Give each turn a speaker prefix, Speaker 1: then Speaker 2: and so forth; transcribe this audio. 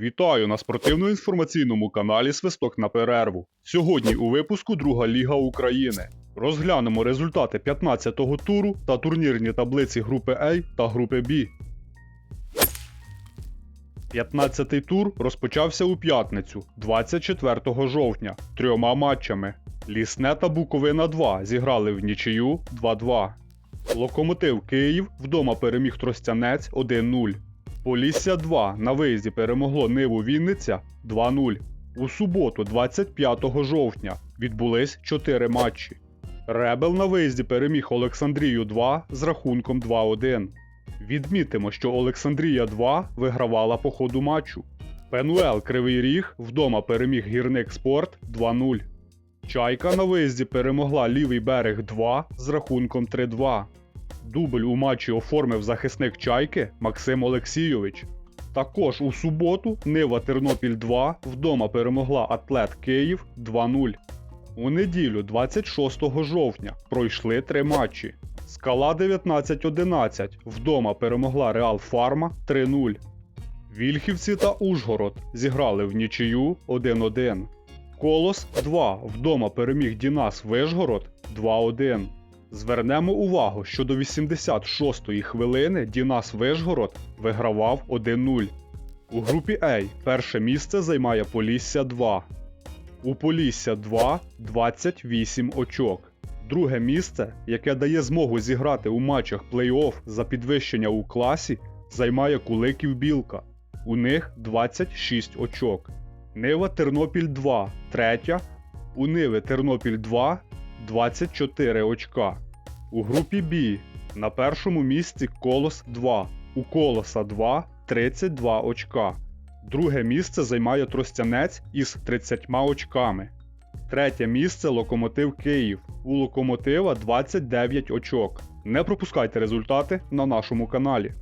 Speaker 1: Вітаю на спортивно-інформаційному каналі Свисток на перерву. Сьогодні у випуску Друга Ліга України. Розглянемо результати 15-го туру та турнірні таблиці групи А та групи Б. 15-й тур розпочався у п'ятницю, 24 жовтня, трьома матчами. Лісне та Буковина 2 зіграли в нічию 2-2. Локомотив Київ вдома переміг Тростянець 1-0. Полісся 2 на виїзді перемогло Ниву Вінниця 2-0. У суботу, 25 жовтня, відбулись 4 матчі. Ребел на виїзді переміг Олександрію 2 з рахунком 2-1. Відмітимо, що Олександрія 2 вигравала по ходу матчу. Пенуел Кривий Ріг вдома переміг Гірник Спорт 2-0. Чайка на виїзді перемогла лівий берег 2 з рахунком 3-2. Дубль у матчі оформив захисник Чайки Максим Олексійович. Також у суботу Нива Тернопіль 2 вдома перемогла Атлет Київ 2-0. У неділю, 26 жовтня, пройшли три матчі. Скала 19-11 вдома перемогла Реал Фарма 3-0. Вільхівці та Ужгород зіграли в нічию 1-1. Колос 2 вдома переміг Дінас Вишгород 2-1. Звернемо увагу, що до 86-ї хвилини Дінас Вишгород вигравав 1-0. У групі А перше місце займає Полісся 2. У Полісся 2 28 очок. Друге місце, яке дає змогу зіграти у матчах плей-офф за підвищення у класі, займає Куликів Білка. У них 26 очок. Нива Тернопіль 2 третя. У Ниви Тернопіль 2 24 очка. У групі Б на першому місці Колос 2. У Колоса 2 32 очка. Друге місце займає Тростянець із 30 очками. Третє місце Локомотив Київ. У Локомотива 29 очок. Не пропускайте результати на нашому каналі.